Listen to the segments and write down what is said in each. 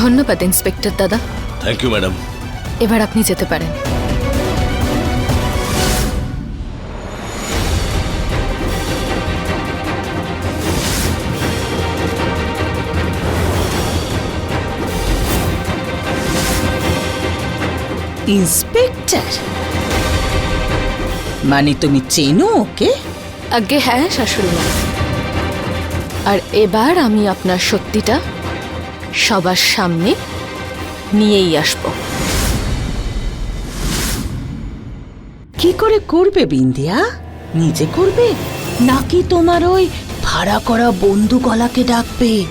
ধন্যবাদ ইন্সপেক্টর দাদা। Thank you madam এবার আপনি যেতে পারেন। ইন্সপেক্টর? মানে তুমি চেনো ওকে? আগে হ্যাঁ শাশুড়ি মা। আর এবার আমি আপনার সত্যিটা সবার সামনে নিয়েই আসব। কি করে করবে বিন্দিয়া নিজে করবে? নাকি তোমার ওই ভাড়া করা বন্ধু গলাকে ডাকবে?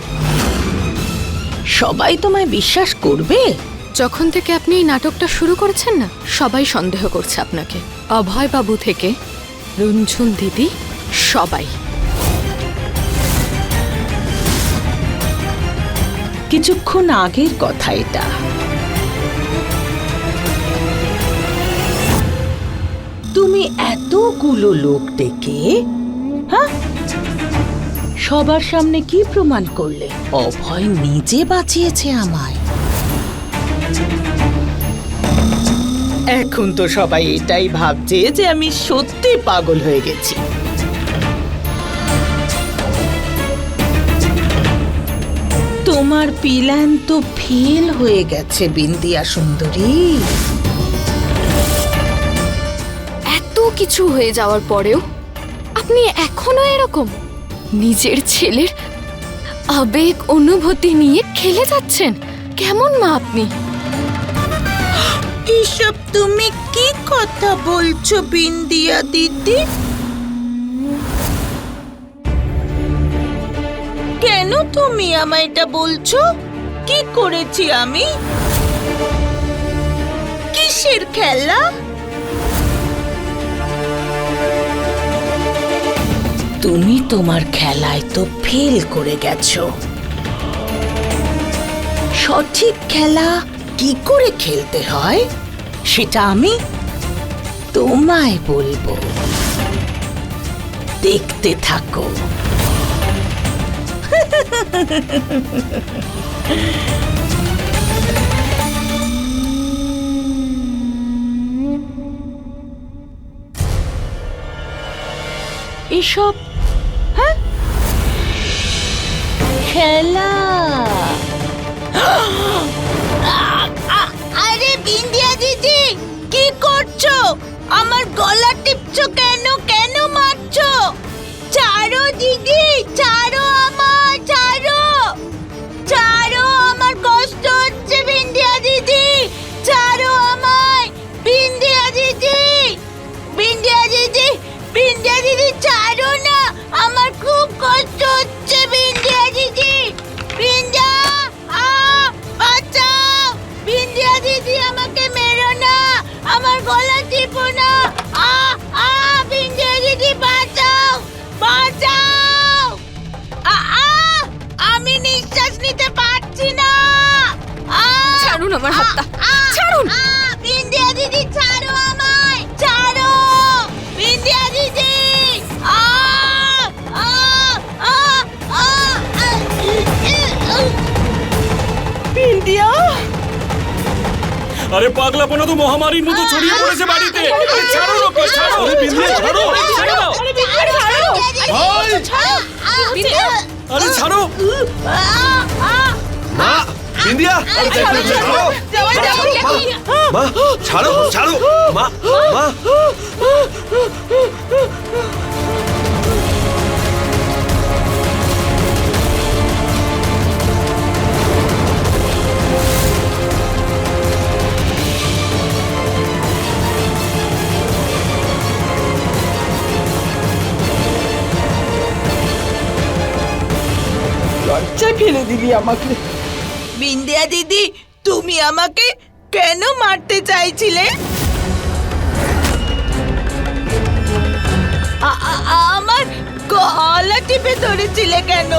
সবাই তোমায় বিশ্বাস করবে? যখন থেকে আপনি এই নাটকটা শুরু করেছেন না সবাই সন্দেহ করছে আপনাকে। অভয় বাবু থেকে রুনঝুন দিদি সবাই। কিছুক্ষণ আগের কথা এটা। তুমি এতগুলো লোক ডেকে হ্যাঁ? সবার সামনে কি প্রমাণ করলে? অভয় নিজে বাঁচিয়েছে আমায়। এখন তো সবাই এটাই ভাবছে যে আমি সত্যি পাগল হয়ে গেছি। তোমার প্ল্যান তো ফেল হয়ে গেছে বিন্দিয়া সুন্দরী। এত কিছু হয়ে যাওয়ার পরেও আপনি এখনও এরকম? নিজের ছেলের আবেগ অনুভূতি নিয়ে খেলে যাচ্ছেন? কেমন মা আপনি? এসব তুমি কি কথা বলছো বিন্দিয়া দিদি? কেন তুমি আমায় এটা বলছো? কি করেছি আমি? কিসের খেলা? তুমি তোমার খেলায় তো ফেল করে গেছো। সঠিক খেলা কি করে খেলতে হয়, সেটা আমি তোমায় বলব। দেখতে থাকো। এসব হ্যাঁ? খেলা। আরে বিন্দিয়া দিদি কি করছ? আমার গলা টিপছো কেন? কেন মারছো? ছাড়ো দিদি ছাড়ো কষ্ট হচ্ছে বিন্দিয়া দিদি? বিন্দিয়া আ বাঁচাও। বিন্দিয়া দিদি আমাকে মেরো না আমার গলা টিপো না। আ আ বিন্দিয়া দিদি বাঁচাও বাঁচাও। আ আ আমি নিঃশ্বাস নিতে পারছি না। আ ছাড়ুন আমার হাতটা। ছাড়ুন। বিন্দিয়া দিদি ছাড়ো আরে পাগলাপনা তো মহামারীর মতো ছড়িয়ে পড়েছে বাড়িতে। আরে ছাড়ো আরে মা বিন্দিয়া। মা ছাড়ো ছাড়ো। মা মা। লজ্জা ফেলে দিবি আমাকে। বিন্দিয়া দিদি তুমি আমাকে কেন মারতে চাইছিলে? আমার গলা টিপে ধরেছিলে কেন?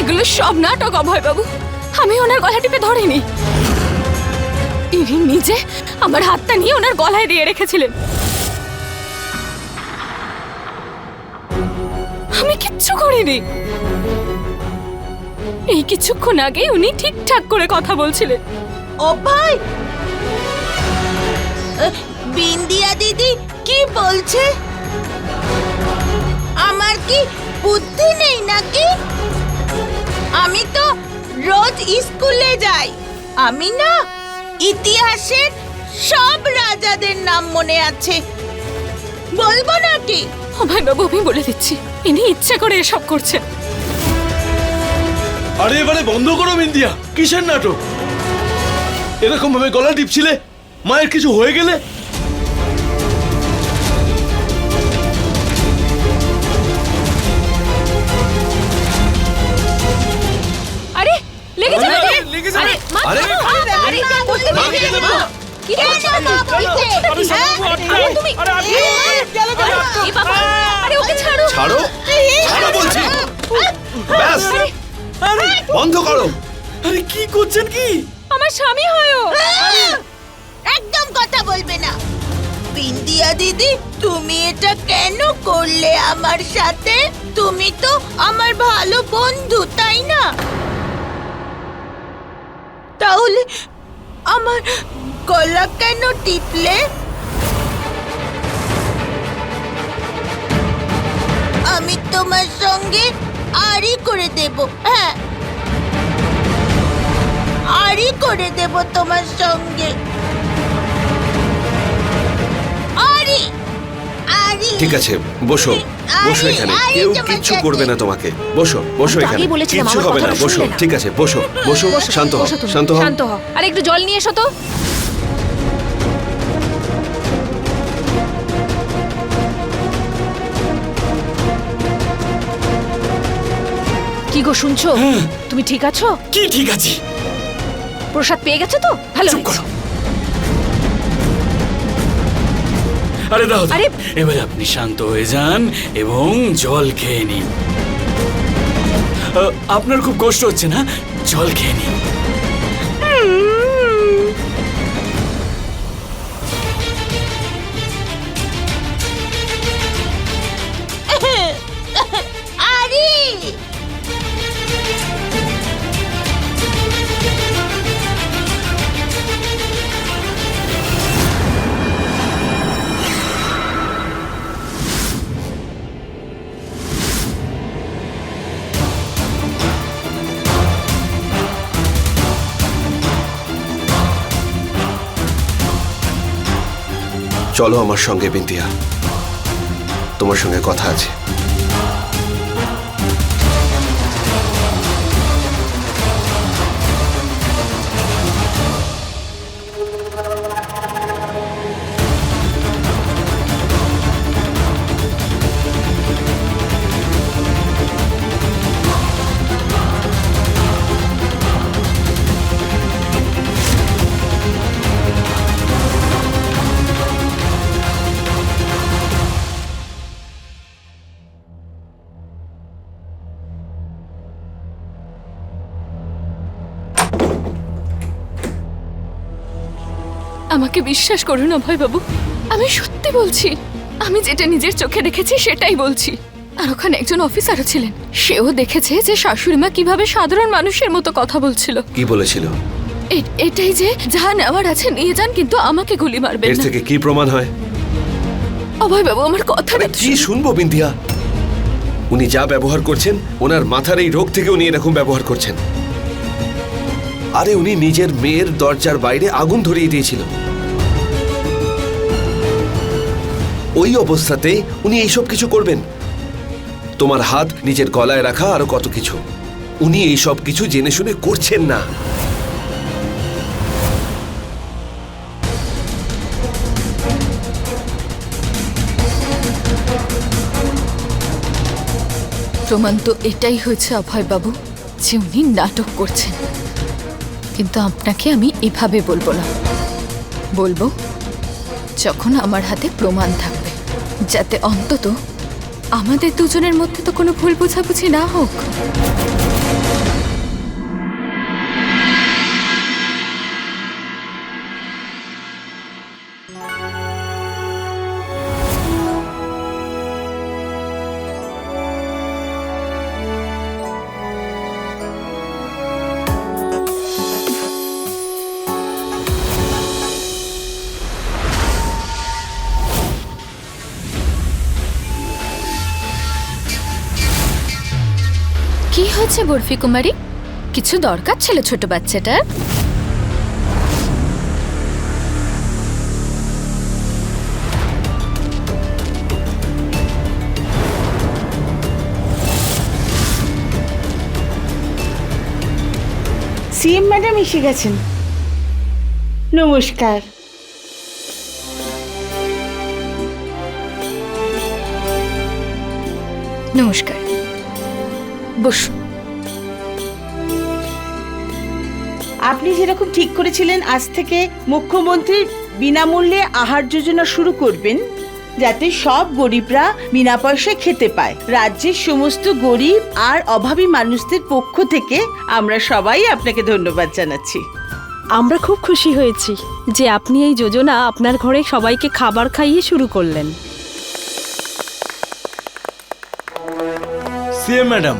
এগুলো সব নাটক অভয় বাবু আমি ওনার গলা টিপে ধরিনি। ইনি নিজে আমার হাতটা নিয়ে ওনার গলায় দিয়ে রেখেছিলেন। কিচ্ছু করিনি। এই কিছুক্ষণ আগে উনি ঠিকঠাক করে কথা বলছিলেন। ও ভাই! বিন্দিয়া দিদি কি বলছে? আমার কি বুদ্ধি নেই নাকি? আমি তো রোজ স্কুলে যাই। আমি না ইতিহাসের সব রাজাদের নাম মনে আছে। বলব নাকি? অভয় বাবু আমি বলে দিচ্ছি ইনি ইচ্ছে করে এসব করছেন আরে এবারে বন্ধ করো বিন্দিয়া কিসের নাটক এরকম ভাবে গলা টিপছিলে মায়ের কিছু হয়ে গেলে আরে লেগে যাবে আরে, রে। লেগে যাবে। আরে মা আরে, আরে না, বলতে মা, পারবে কেঁদে না। মা। কি করছ মা বলছে? হ্যাঁ? আরে তুমি এ বাবা আরে ওকে ছাড়ো ছাড়ো ছাড়ো বলছি ব্যাস বন্ধ করো আরে কি করছেন কি আমার স্বামী হয়ও একদম কথা বলবে না বিন্দিয়া দিদি তুমি এটা কেন করলে আমার সাথে তুমি তো আমার ভালো বন্ধু তাই না তাহলে আমার গলা কেন টিপলে? আমি তোমার সঙ্গে আরই করে দেব হ্যাঁ। আরই করে দেব তোমার সঙ্গে। আরি আরি ঠিক আছে বসো বসো এখানে। কেউ কিচ্ছু। করবে না তোমাকে। বসো বসো এখানে। কিচ্ছু হবে না বসো। ঠিক আছে বসো বসো শান্ত হও শান্ত হও। বসো শান্ত হও। আর একটু জল নিয়ে এসো তো। গো শুনছো? তুমি ঠিক আছো? কি ঠিক আছি? প্রসাদ পেয়ে গেছো তো? ভালো চুপ করো। আরে দাও। আরে। এবার আপনি শান্ত হয়ে যান এবং জল খেয়ে নিন। আপনার খুব কষ্ট হচ্ছে না? জল খেয়ে নিন। চলো আমার সঙ্গে বিন্দিয়া তোমার সঙ্গে কথা আছে। আমাকে বিশ্বাস করুন অভয় বাবু আমি সত্যি বলছি আমি যেটা নিজের চোখে দেখেছি সেটাই বলছি। আর ওখানে একজন অফিসারও ছিলেন। সেও দেখেছে যে শাশুড়ি মা কীভাবে সাধারণ মানুষের মতো কথা বলছিল। কি বলেছিল? এটাই যে যা নেওয়ার আছে নিয়ে যান কিন্তু আমাকে গুলি মারবেন এর থেকে কি প্রমাণ হয়? অভয় বাবু আমার তো কি শুনব বিন্দিয়া উনি যা ব্যবহার করছেন ওনার মাথার এই রোগ থেকে উনি এরকম ব্যবহার করছেন। আরে উনি নিজের মেয়ের দরজার বাইরে আগুন ধরিয়ে দিয়েছিল। ওই অবস্থাতে উনি এইসব কিছু করবেন। তোমার হাত নিজের গলায় রাখা আরও কত কিছু। উনি এই সব কিছু জেনে শুনে করছেন না। প্রমাণ তো এটাই হয়েছে অভয় বাবু যে উনি নাটক করছেন। কিন্তু আপনাকে আমি এভাবে বলব না। বলব, যখন আমার হাতে প্রমাণ থাকবে যাতে অন্তত আমাদের দুজনের মধ্যে তো কোনো ভুল বোঝাবুঝি না হোক। হয়েছে বরফি কুমারী? কিছু দরকার ছিল ছোট বাচ্চাটার? সিএম ম্যাডাম এসে গেছেন। নমস্কার। নমস্কার। বসুন। আপনি যেরকম ঠিক করেছিলেন। আজ থেকে মুখ্যমন্ত্রী বিনামূল্যে আহার যোজনা শুরু করবেন যাতে সব গরিবরা বিনা পয়সায় খেতে পায়। রাজ্যের সমস্ত গরিব আর অভাবী মানুষদের পক্ষ থেকে আমরা সবাই আপনাকে ধন্যবাদ জানাচ্ছি। আমরা খুব খুশি হয়েছি যে আপনি এই যোজনা আপনার ঘরে সবাইকে খাবার খাইয়ে শুরু করলেন। সিএম ম্যাডাম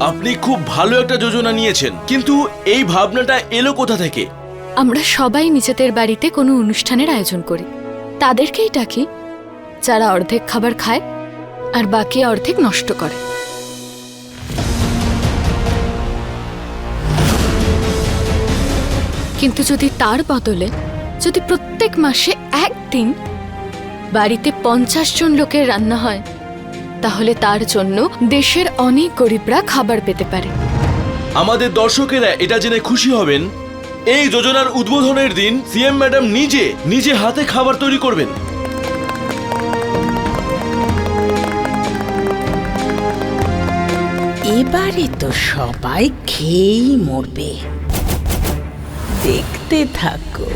আপনি খুব ভালো একটা যোজনা নিয়েছেন, কিন্তু এই ভাবনাটা এলো কোথা থেকে? আমরা সবাই নিজেদের বাড়িতে কোনো অনুষ্ঠানের আয়োজন করি। তাদেরকেই ডাকি, যারা অর্ধেক খাবার খায় আর বাকি অর্ধেক নষ্ট করে। কিন্তু যদি তার বদলে যদি প্রত্যেক মাসে একদিন বাড়িতে পঞ্চাশ জন লোকের রান্না হয় তাহলে তার জন্য দেশের অনেক গরিবরা খাবার পেতে পারে। আমাদের দর্শকেরা এটা জেনে খুশি হবেন এই যোজনার উদ্বোধনের দিন সিএম ম্যাডাম নিজে নিজে হাতে খাবার তৈরি করবেন। এবারে তো সবাই খেয়েই মরবে। দেখতে থাকো।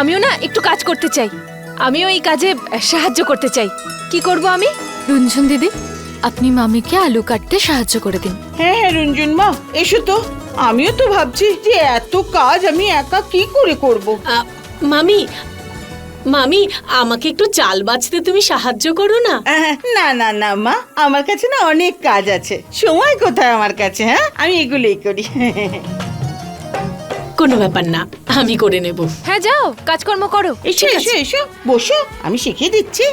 আমিও না একটু কাজ করতে চাই। আমিও এই কাজে সাহায্য করতে চাই। কি করব আমি? রঞ্জন দিদি আপনি মামিকে আলু কাটতে সাহায্য করে দিন। হ্যাঁ হ্যাঁ রঞ্জন মা এসো তো। আমিও তো ভাবছি যে এত কাজ আমি একা কি করে করব? মামি মামি আমাকে একটু চাল বাছতে তুমি সাহায্য করো না। আহ, না না না মা আমার কাছে না অনেক কাজ আছে। সময় কোথায় আমার কাছে হ্যাঁ? আমি এগুলোই করি। কোনো ব্যাপার না আমি করে নেব। হ্যাঁ যাও কাজকর্ম করো। এসো এসো এসো বসো আমি শিখিয়ে দিচ্ছি।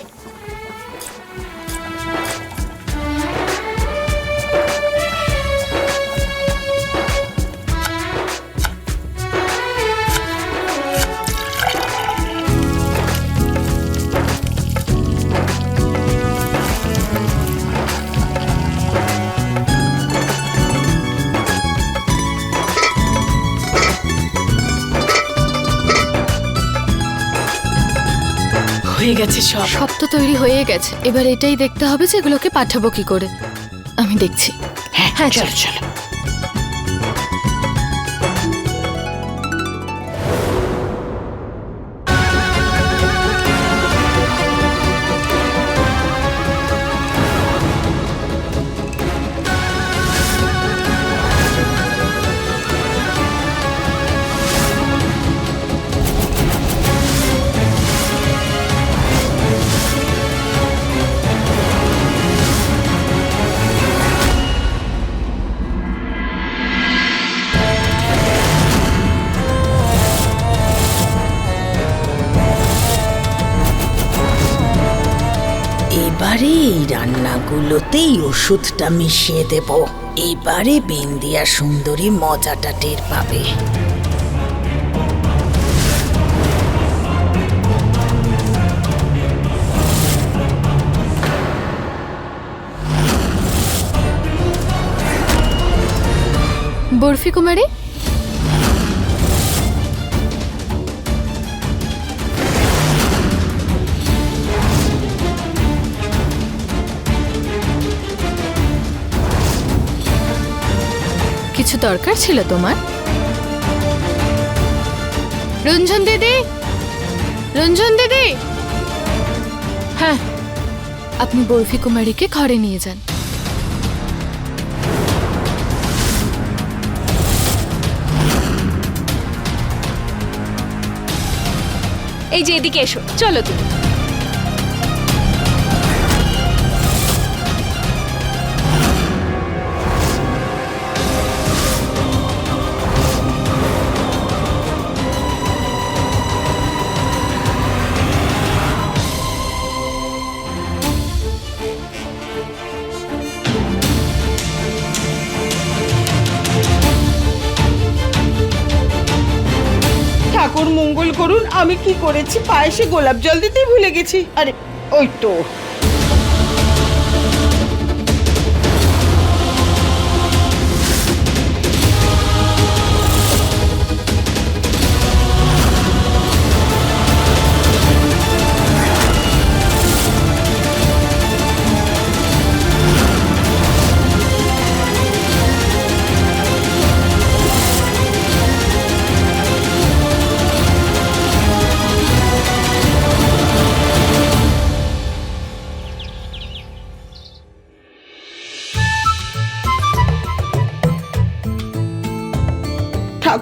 হয়ে গেছে সব। সব তো তৈরি হয়ে গেছে। এবার এটাই দেখতে হবে যে এগুলোকে পাঠাবো কি করে। আমি দেখছি। হ্যাঁ চলো। চলো। এবারে এই রান্নাগুলোতেই ওষুধটা মিশিয়ে দেব। এবারে বিন্দিয়া সুন্দরী মজাটা টের পাবে। বরফি কুমারী কিছু দরকার ছিল তোমার? রঞ্জন দিদি? রঞ্জন দিদি? হ্যাঁ আপনি বরফি কুমারীকে ঘরে নিয়ে যান। এই যে এদিকে এসো, চলো তুমি। ঠাকুর মঙ্গল করুন, আমি কি করেছি? পায়েসে গোলাপ জল দিতেই ভুলে গেছি। আরে, ওই তো।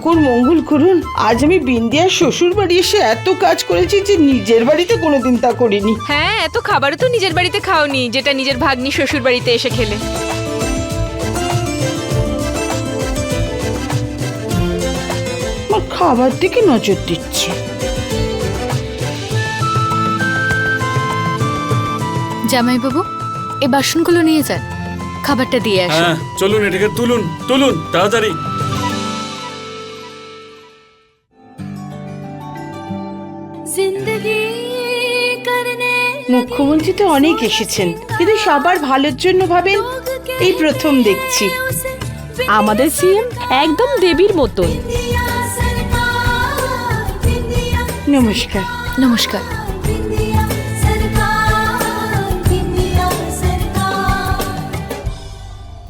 ঠাকুর মঙ্গল করুন। আজ আমি বিন্দিয়ার শ্বশুর বাড়ি এসে এত কাজ করেছি যে নিজের বাড়িতে কোনোদিন তা করিনি। হ্যাঁ এত খাবারও তো নিজের বাড়িতে খাওনি যেটা নিজের ভাগ্নি শ্বশুর বাড়িতে এসে খেলে। আমার খাবার দিকে নজর দিচ্ছে। জামাইবাবু এই বাসনগুলো নিয়ে যান। খাবারটা দিয়ে আসুন। হ্যাঁ চলুন এটাকে তুলুন তুলুন তাড়াতাড়ি। মুখ্যমন্ত্রী তো অনেক এসেছেন কিন্তু সবার ভালোর জন্য ভাবেন এই প্রথম দেখছি। আমাদের সিএম একদম দেবীর মতন নমস্কার। নমস্কার।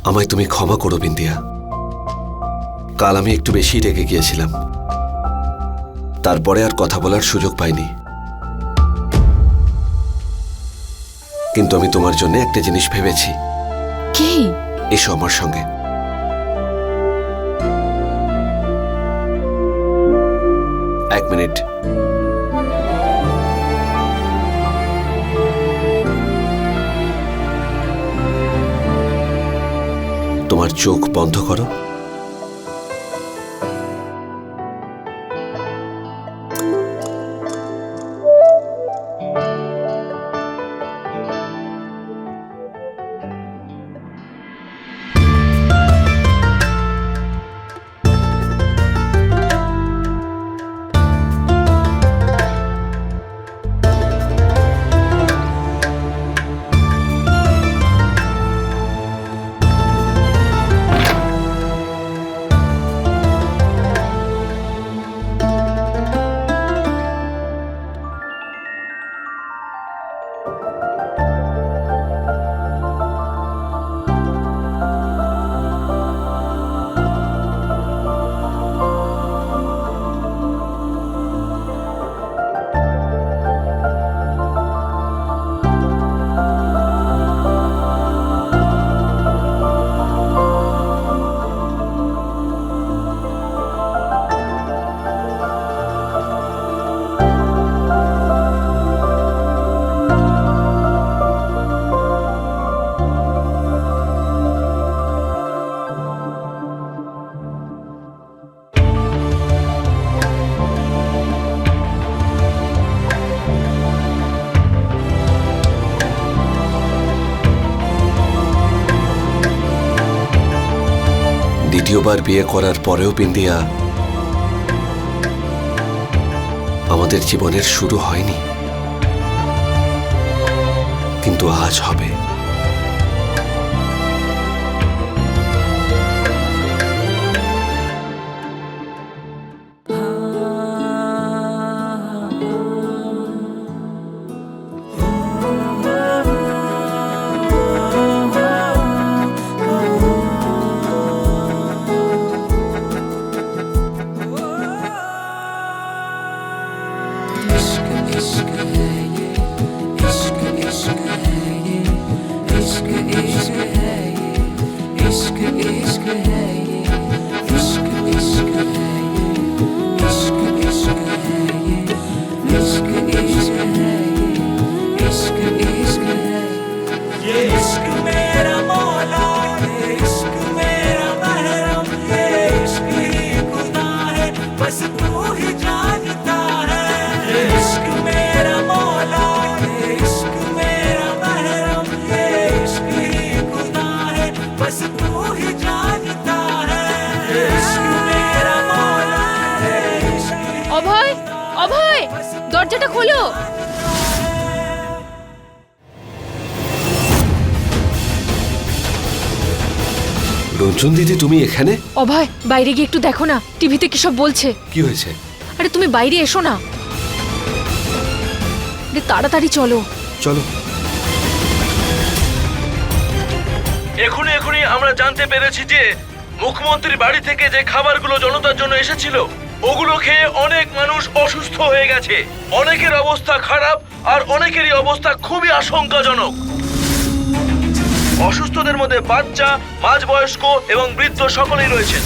আমায় তুমি ক্ষমা করো বিন্দিয়া। কাল আমি একটু বেশি রেগে গিয়েছিলাম। তারপরে আর কথা বলার সুযোগ পাইনি। কিন্তু আমি তোমার জন্য একটা জিনিস ভেবেছি। কি? এসো আমার সঙ্গে। এক মিনিট। তোমার চোখ বন্ধ করো। দ্বিতীয়বার বিয়ে করার পরেও বিন্দিয়া আমাদের জীবনের শুরু হয়নি। কিন্তু আজ হবে। খোলো। রঞ্জন দিদি তুমি এখানে? অভয় বাইরে গিয়ে একটু দেখো না। টিভিতে কি সব বলছে? কি হয়েছে? আরে তুমি বাইরে এসো না। আরে তাড়াতাড়ি চলো। চলো। এখনই এখনই আমরা জানতে পেরেছি যে মুখ্যমন্ত্রীর বাড়ি থেকে যে খাবারগুলো জনতার জন্য এসেছিল ওগুলো খেয়ে অনেক মানুষ অসুস্থ হয়ে গেছে। অনেকের অবস্থা খারাপ আর অনেকেরই অবস্থা খুবই আশঙ্কাজনক। অসুস্থদের মধ্যে বাচ্চা মাঝ বয়স্ক এবং বৃদ্ধ সকলেই রয়েছেন।